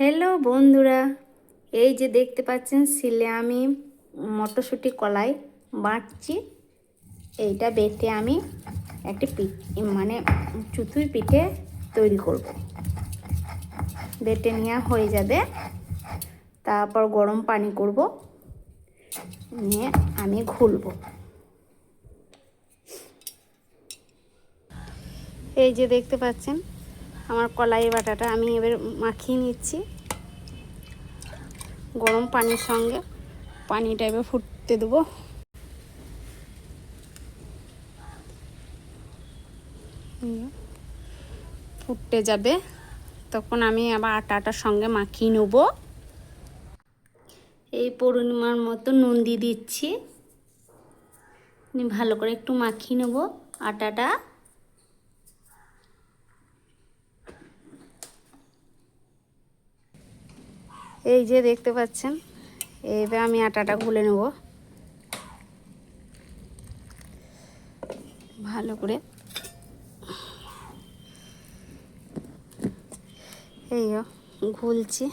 Hello বন্ধুরা। এই যে দেখতে পাচ্ছেন, শিলে আমি মটরশুঁটি কলাই বাটছি। এইটা বেটে আমি একটি পিঠ মানে চুতুই পিঠে তৈরি করব। বেটে নেওয়া হয়ে যাবে। তারপর গরম পানি করব। নিয়ে আমি ঘুলবো। এই যে দেখতে পাচ্ছেন আমার কলাই বাটাটা আমি এবার মাখিয়ে নিচ্ছি। গরম পানির সঙ্গে পানিটা এবার ফুটতে দেবো। ফুটতে যাবে। তখন আমি আবার আটাটার সঙ্গে মাখিয়ে নেব। এই পূর্ণিমার মতো নুন দিয়ে দিচ্ছি। ভালো করে একটু মাখিয়ে নেব আটাটা। এই যে দেখতে পাচ্ছেন এইবার আমি আটাটা গুলে নেব। ভালো করে। এই ঘুলছি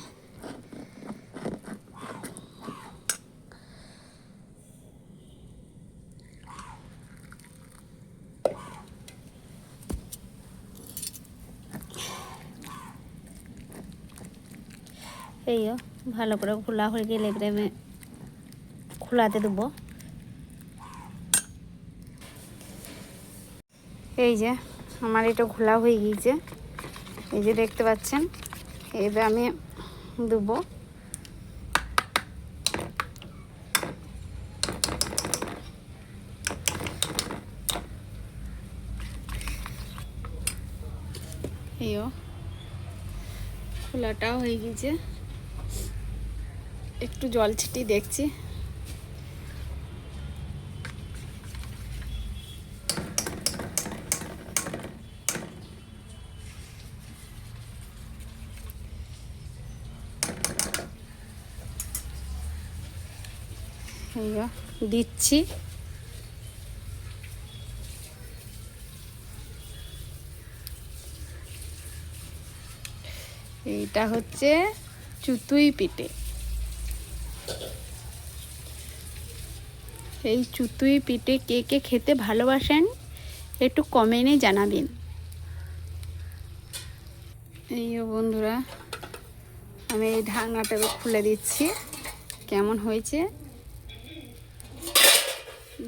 এই ভালো করে খোলা হয়ে গেলে এবারে আমি খোলাতে দেবো। এই যে, আমার এটা খোলা হয়ে গিয়েছে। এই যে দেখতে পাচ্ছেন, এবার আমি দেবো। খোলাটাও হয়ে গিয়েছে। একটু জল ছিটিয়ে দেখছি। দিচ্ছি। এইটা হচ্ছে চুতুই পিঠে। এই চুতুই পিঠে কে কে খেতে ভালোবাসেন একটু কমেন্টে জানাবেন। এই বন্ধুরা, আমি এই ঢাকনাটাকে খুলে দিচ্ছি। কেমন হয়েছে?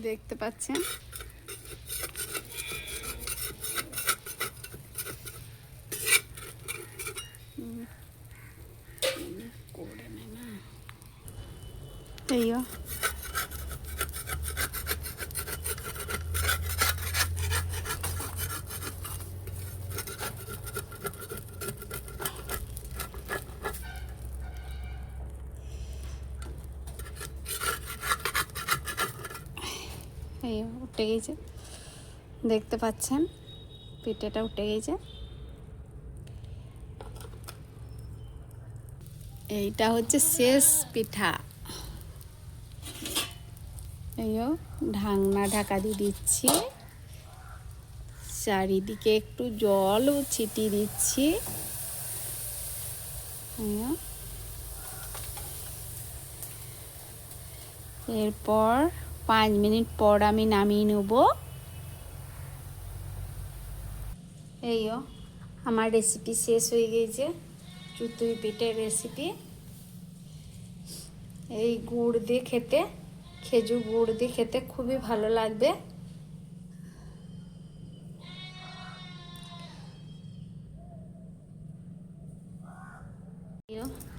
দেখতে পাচ্ছেন? এই এই উঠে গেছে। দেখতে পাচ্ছেন পিঠেটা উঠে গেছে। এইটা হচ্ছে শেষ পিঠা। এইও ঢাকনা ঢাকা দিয়ে দিচ্ছি। চারিদিকে একটু জল ছিটিয়ে দিচ্ছি। এরপর পাঁচ মিনিট পর আমি নামিয়ে নেব। এইও আমার রেসিপি শেষ হয়ে গিয়েছে চুতুই পিঠের রেসিপি এই গুড় দিয়ে খেতে, খেজুর গুড় দিয়ে খেতে খুবই ভালো লাগবে।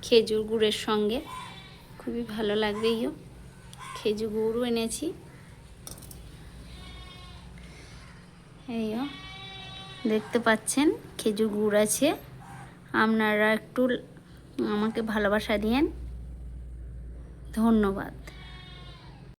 খেজুর গুড়ের সঙ্গে খুবই ভালো লাগবে ইও খেজুর গুড়ও এনেছি। এইও দেখতে পাচ্ছেন খেজুর গুড় আছে। আপনারা একটু আমাকে ভালোবাসা দিয়েন। ধন্যবাদ।